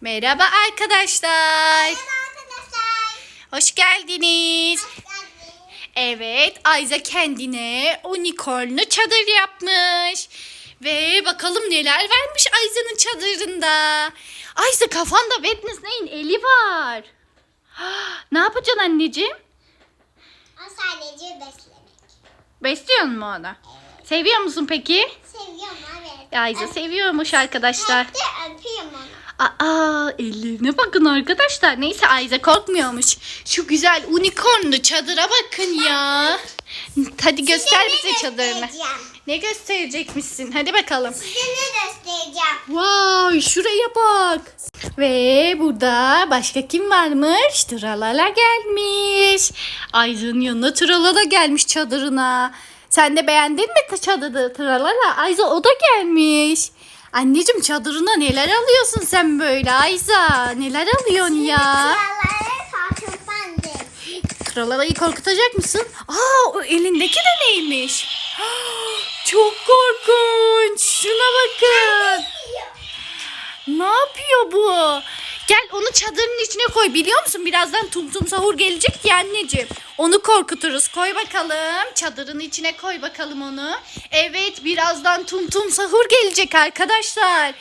Merhaba arkadaşlar. Merhaba arkadaşlar. Hoş geldiniz. Hoş geldiniz. Evet, Ayza kendine unicornlu çadır yapmış. Ve bakalım neler vermiş Ayza'nın çadırında. Ayza kafanda Wednesday'in eli var. Ne yapacaksın anneciğim? O sadece beslemek. Besliyor mu onu? Seviyor musun peki? Seviyorum evet. Ayza seviyormuş arkadaşlar. De onu. Aa ellerine bakın arkadaşlar. Neyse Ayza korkmuyormuş. Şu güzel unicornlu çadıra bakın ya. Hadi göster Size ne bize çadırını. göstereceğim? Ne gösterecekmişsin? Hadi bakalım. Size ne göstereceğim? Vay şuraya bak. Ve burada başka kim varmış? Tralala gelmiş. Ayza'nın yanına Tralala gelmiş çadırına. Sen de beğendin mi çadırı Tralala? Ayza o da gelmiş. Anneciğim çadırına neler alıyorsun sen böyle Ayza? Neler alıyorsun ya? Tralala'yı korkutacak mısın? Aa o elindeki de neymiş? Çok korkunç. Şuna bakın. Ne yapıyor bu? Gel onu çadırın içine koy biliyor musun? Birazdan tum tum sahur gelecek ya anneciğim. Onu korkuturuz. Koy bakalım. Çadırın içine koy bakalım onu. Evet birazdan tum tum sahur gelecek arkadaşlar.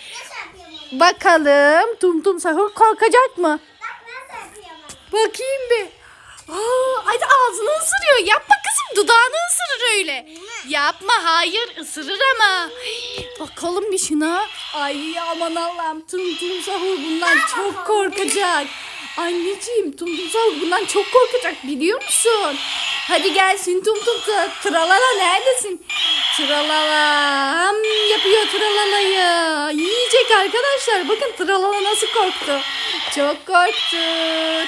Bakalım tum tum sahur korkacak mı? Bakayım bir. Aa, hadi ağzını ısırıyor. Yapma kızım dudağını ısırır öyle. Yapma hayır ısırır ama. Bakalım bir şuna. Ay aman Allah'ım tum tum sahur bundan çok korkacak. Anneciğim tum tum sahur bundan çok korkacak biliyor musun? Hadi gelsin tum tum tralala neredesin? Tralala Ham yapıyor tralalayı. Yiyecek arkadaşlar. Bakın tralala nasıl korktu. Çok korktu.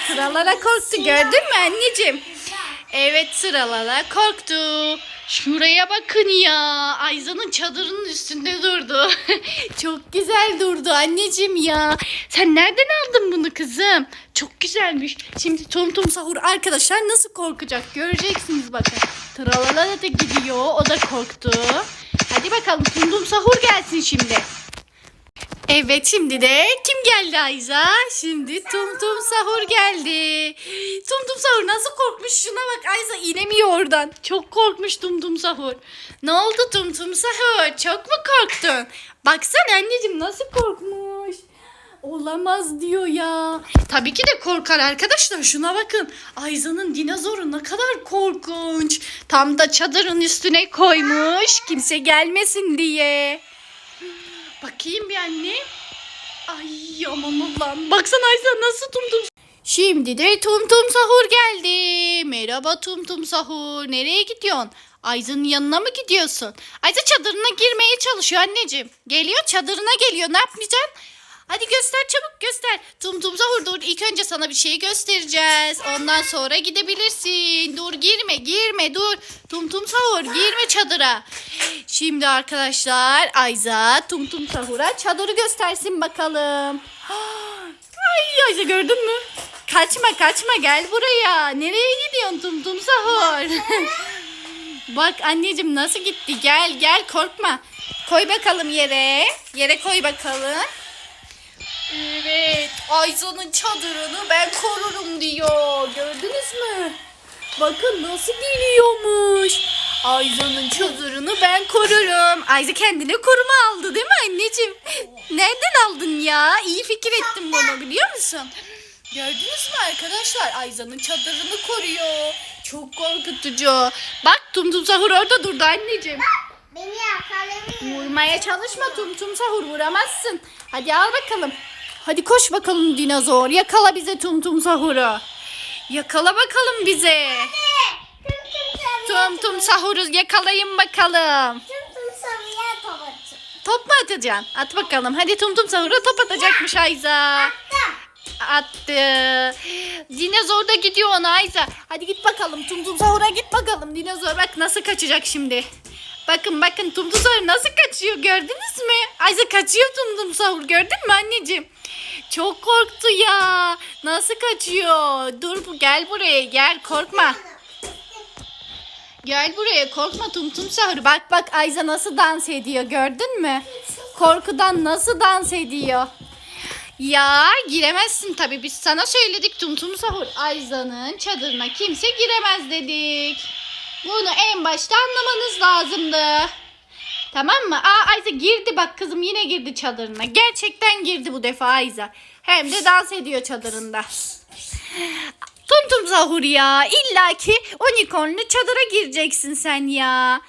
Tralala korktu gördün mü anneciğim? Evet sıralara korktu. Şuraya bakın ya. Ayza'nın çadırının üstünde durdu. Çok güzel durdu anneciğim ya. Sen nereden aldın bunu kızım? Çok güzelmiş. Şimdi Tum Tum Sahur arkadaşlar nasıl korkacak göreceksiniz bakın. Tralala da gidiyor. O da korktu. Hadi bakalım Tum Tum Sahur gelsin şimdi. Evet şimdi de kim geldi Ayza? Şimdi Tum Tum Sahur geldi. Tum Tum Sahur nasıl korkmuş şuna bak Ayza inemiyor oradan. Çok korkmuş Tum Tum Sahur. Ne oldu Tum Tum Sahur? Çok mu korktun? Baksana anneciğim nasıl korkmuş. Olamaz diyor ya. Tabii ki de korkar arkadaşlar. Şuna bakın. Ayza'nın dinozoru ne kadar korkunç. Tam da çadırın üstüne koymuş. Kimse gelmesin diye. Bakayım bir anne. Ay aman Allah'ım. Baksana Ayza nasıl tum tum. Şimdi de tum tum sahur geldi. Merhaba tum tum sahur. Nereye gidiyorsun? Ayza'nın yanına mı gidiyorsun? Ayza çadırına girmeye çalışıyor anneciğim. Geliyor çadırına geliyor. Ne yapmayacaksın? Hadi göster çabuk göster. Tum tum sahur dur. İlk önce sana bir şey göstereceğiz. Ondan sonra gidebilirsin. Dur girme girme dur. Tum tum sahur girme çadıra. Şimdi arkadaşlar Ayza tum tum sahura çadırı göstersin bakalım. Ay Ayza gördün mü? Kaçma kaçma gel buraya. Nereye gidiyorsun tum tum sahur? Bak anneciğim nasıl gitti gel gel korkma. Koy bakalım yere. Yere koy bakalım. Evet Ayza'nın çadırını ben korurum diyor. Gördünüz mü? Bakın nasıl geliyormuş. Ayza'nın çadırını ben korurum. Ayza kendine koruma aldı değil mi anneciğim? Nereden aldın ya? İyi fikir ettim bunu biliyor musun? Gördünüz mü arkadaşlar? Ayza'nın çadırını koruyor. Çok korkutucu. Bak Tum Tum Sahur orada durdu anneciğim. Beni yakalamıyor. Vurmaya çalışma Tum Tum Sahur vuramazsın. Hadi al bakalım. Hadi koş bakalım dinozor. Yakala bize Tum Tum Sahur'u. Yakala bakalım bize. Tüm Tum Sahur'u yakalayın bakalım. Tüm tüm sarıya tabacı. Top mu atacaksın? At bakalım. Hadi Tum Tum Sahur'a top atacakmış Ayza. Attım. Attı. Dinozor da gidiyor ona Ayza. Hadi git bakalım Tum Tum Sahur'a git bakalım. Dinozor bak nasıl kaçacak şimdi. Bakın bakın Tum Tum Sahur nasıl kaçıyor gördünüz mü? Ayza kaçıyor Tum Tum Sahur gördün mü anneciğim? Çok korktu ya. Nasıl kaçıyor? Dur bu gel buraya gel korkma. Gel buraya korkma Tum Tum Sahur. Bak bak Ayza nasıl dans ediyor gördün mü? Korkudan nasıl dans ediyor? Ya giremezsin tabii biz sana söyledik Tumtum Sahur. Ayza'nın çadırına kimse giremez dedik. Bunu en başta anlamanız lazımdı. Tamam mı? Aa Ayza girdi bak kızım yine girdi çadırına. Gerçekten girdi bu defa Ayza. Hem de dans ediyor çadırında. Tum tum sahur ya. İlla ki unicornlu çadıra gireceksin sen ya.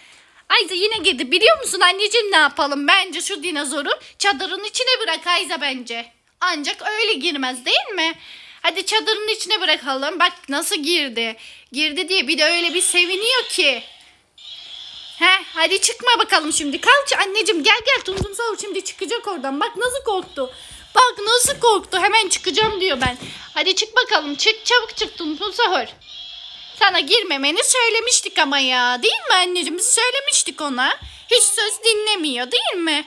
Ayza yine girdi. Biliyor musun anneciğim ne yapalım? Bence şu dinozoru çadırın içine bırak Ayza bence. Ancak öyle girmez değil mi? Hadi çadırın içine bırakalım. Bak nasıl girdi. Girdi diye bir de öyle bir seviniyor ki. He, hadi çıkma bakalım şimdi. Kalk anneciğim gel gel Tumtum Sahur şimdi çıkacak oradan. Bak nasıl korktu. Bak nasıl korktu. Hemen çıkacağım diyor ben. Hadi çık bakalım. Çık çabuk çık Tumtum Sahur. Sana girmemeni söylemiştik ama ya. Değil mi anneciğim? Söylemiştik ona. Hiç söz dinlemiyor değil mi?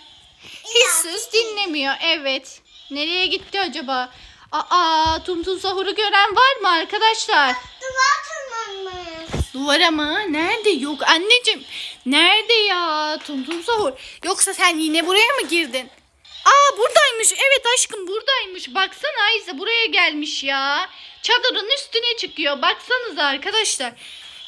Hiç söz dinlemiyor. Evet. Nereye gitti acaba? Aa, Tumtum Sahur'u gören var mı arkadaşlar? Duvar tırmanmış. Duvara mı? Nerede? Yok anneciğim. Nerede ya? Tumtum sahur. Yoksa sen yine buraya mı girdin? Aa buradaymış. Evet aşkım buradaymış. Baksana Ayza buraya gelmiş ya. Çadırın üstüne çıkıyor. Baksanıza arkadaşlar.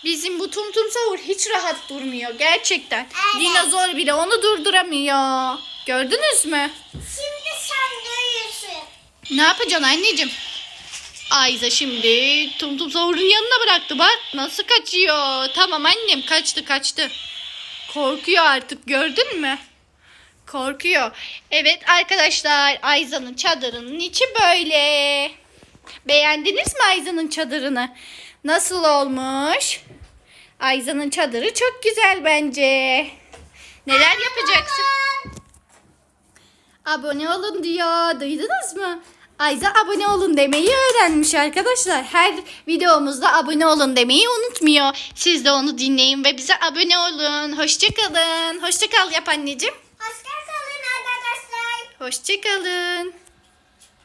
Bizim bu tumtum sahur hiç rahat durmuyor. Gerçekten. Evet. Dinozor bile onu durduramıyor. Gördünüz mü? Şimdi sen görüyorsun. Ne yapacaksın anneciğim? Ayza şimdi Tum Tum Sahur'un yanına bıraktı bak. Nasıl kaçıyor? Tamam annem kaçtı kaçtı. Korkuyor artık gördün mü? Korkuyor. Evet arkadaşlar Ayza'nın çadırının içi böyle. Beğendiniz mi Ayza'nın çadırını? Nasıl olmuş? Ayza'nın çadırı çok güzel bence. Neler yapacaksın? Abone olun diyor. Duydunuz mu? Ayza abone olun demeyi öğrenmiş arkadaşlar. Her videomuzda abone olun demeyi unutmuyor. Siz de onu dinleyin ve bize abone olun. Hoşçakalın. Hoşçakal yap anneciğim. Hoşçakalın.